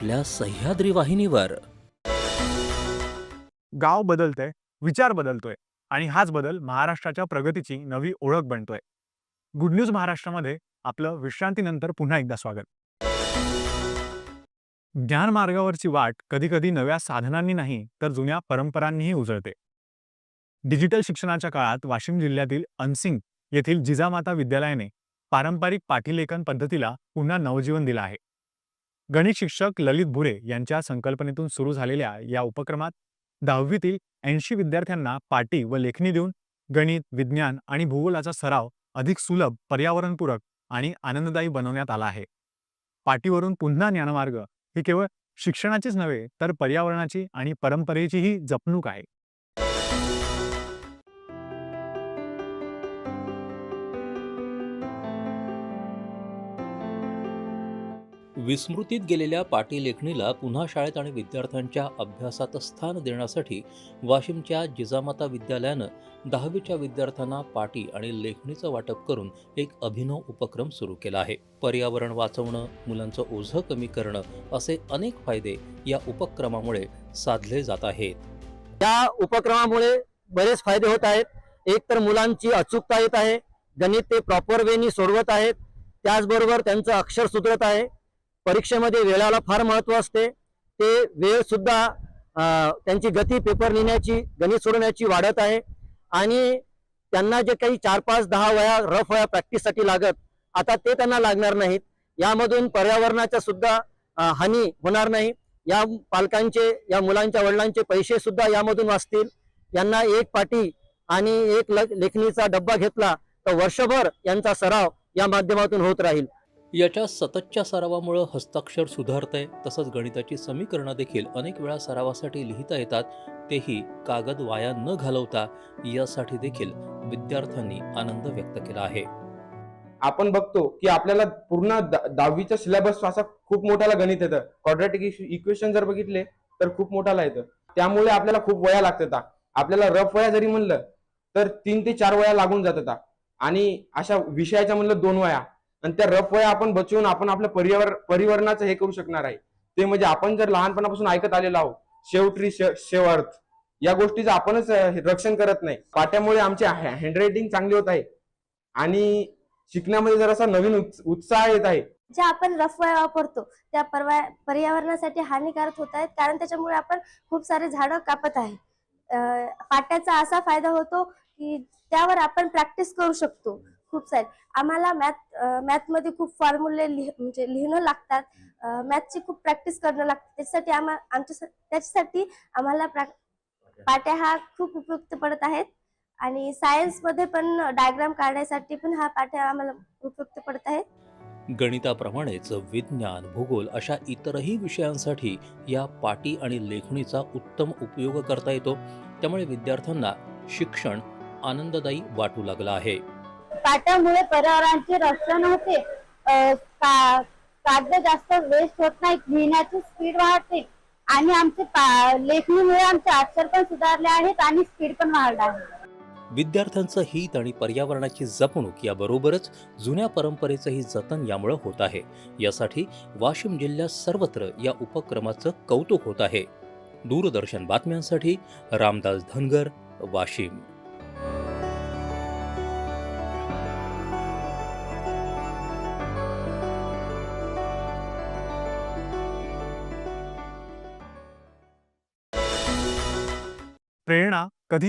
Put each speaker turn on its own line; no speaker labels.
आपल्या सह्याद्री वाहिनीवर.
गाव बदलतंय विचार बदलतोय आणि हाच बदल महाराष्ट्राच्या प्रगतीची नवी ओळख बनतोय. गुड न्यूज महाराष्ट्रामध्ये आपलं विश्रांतीनंतर पुन्हा एकदा स्वागत. ज्ञान मार्गावरची वाट कधीकधी नव्या साधनांनी नाही तर जुन्या परंपरांनीही उजळते. डिजिटल शिक्षणाच्या काळात वाशिम जिल्ह्यातील अनसिंग येथील जिजामाता विद्यालयाने पारंपरिक पाठीलेखन पद्धतीला पुन्हा नवजीवन दिलं आहे. गणित शिक्षक ललित भुरे यांच्या संकल्पनेतून सुरू झालेल्या या उपक्रमात दहावीतील ऐंशी विद्यार्थ्यांना पाटी व लेखणी देऊन गणित विज्ञान आणि भूगोलाचा सराव अधिक सुलभ पर्यावरणपूरक आणि आनंददायी बनवण्यात आला आहे. पाटीवरून पुन्हा ज्ञानमार्ग ही केवळ शिक्षणाचीच नव्हे तर पर्यावरणाची आणि परंपरेचीही जपणूक आहे.
विस्मृतीत गेलेल्या पाटी लेखणीला पुन्हा शाळेत आणि विद्यार्थ्यांच्या अभ्यासात स्थान देण्यासाठी वाशिमच्या जिजामाता विद्यालयानं दहावीच्या विद्यार्थ्यांना पाटी आणि लेखणीचं वाटप करून एक अभिनव उपक्रम सुरू केला आहे. पर्यावरण वाचवणं मुलांचं ओझं कमी करणं असे अनेक फायदे या उपक्रमामुळे साधले जात आहेत.
या उपक्रमामुळे बरेच फायदे होत आहेत. एक तर मुलांची अचूकता येत आहे. गणित ते प्रॉपर वेनी सोडवत आहेत. त्याचबरोबर त्यांचं अक्षर सुधरत आहे. परीक्षेमध्ये वेळाला फार महत्त्व असते. ते वेळ सुद्धा त्यांची गती पेपर लिहिण्याची गणित सोडवण्याची वाढत आहे. आणि त्यांना जे काही चार पाच दहा वया रफ वया प्रॅक्टिससाठी लागत आता ते त्यांना लागणार नाहीत. यामधून पर्यावरणाच्या सुद्धा हानी होणार नाही. या पालकांचे या मुलांच्या वडिलांचे पैसे सुद्धा यामधून वाचतील. यांना एक पाटी आणि एक ल- लेखणीचा डब्बा घेतला तर वर्षभर यांचा सराव या माध्यमातून होत राहील.
याच्या सततच्या सरावामुळं हस्ताक्षर सुधारतंय तसंच गणिताची समीकरणं देखील अनेक वेळा सरावासाठी लिहिता येतात तेही कागद वाया न घालवता यासाठी देखील विद्यार्थ्यांनी आनंद व्यक्त केला आहे.
आपण बघतो की आपल्याला पूर्ण दहावीचा सिलेबस असा खूप मोठाला गणित येतं. क्वाड्रॅटिक इक्वेशन जर बघितले तर खूप मोठाला येतं. त्यामुळे आपल्याला खूप वया लागतात आपल्याला रफ वया जरी म्हणलं तर तीन ते चार वया लागून जातात आणि अशा विषयाच्या म्हणलं दोन वया. आणि त्या रफ वया आपण बचवून आपण आपल्या पर्यावरण परिवर्तनाचं हे करू शकणार आहे. ते म्हणजे आपण जर लहानपणापासून ऐकत आलेलो आहोत शेवट्री शेव अर्थ या गोष्टीचं आपणच रक्षण करत नाही. पाट्यामुळे आमचे हँडरायटिंग चांगली होत आहे. आणि शिकण्यामध्ये जरासा नवीन उत्साह येत आहे.
जे आपण रफवाया वापरतो त्या पर्यावरणासाठी हानिकारक होत आहेत. कारण त्याच्यामुळे आपण खूप सारे झाडं कापत आहे. पाट्याचा असा फायदा होतो की त्यावर आपण प्रॅक्टिस करू शकतो. खूप सारे. आम्हाला मॅथ मॅथमध्ये खूप फॉर्म्युले लिह म्हणजे लिहिणं लागतात. मॅथची खूप प्रॅक्टिस करणं लागतं. त्याच्यासाठी आम्हा आमच्या त्याच्यासाठी आम्हाला प्रॅक पाट्या हा खूप उपयुक्त पडत आहेत. आणि सायन्समध्ये पण डायग्राम काढण्यासाठी पण हा पाट्या आम्हाला उपयुक्त पडत आहेत.
गणिताप्रमाणेच विज्ञान भूगोल अशा इतरही विषयांसाठी या पाटी आणि लेखणीचा उत्तम उपयोग करता येतो. त्यामुळे विद्यार्थ्यांना शिक्षण आनंददायी वाटू लागलं आहे.
काट्यामुळे पर्यावरणाचे रक्षण होते. का- कागद जास्त वेस्ट होत नाही लिहिण्याची स्पीड वाढते. आणि आमचे लेखणीमुळे आमचे अक्षर पण सुधारले आहेत आणि स्पीड पण वाढला आहे.
विद्यार्थ्यांचं हित आणि पर्यावरणाची जपणूक याबरोबरच जुन्या परंपरेचंही जतन यामुळे होत आहे. यासाठी वाशिम जिल्ह्यात सर्वत्र या उपक्रमाचं कौतुक होत आहे. दूरदर्शन बातम्यांसाठी रामदास धनगर वाशिम.
प्रेरणा कधी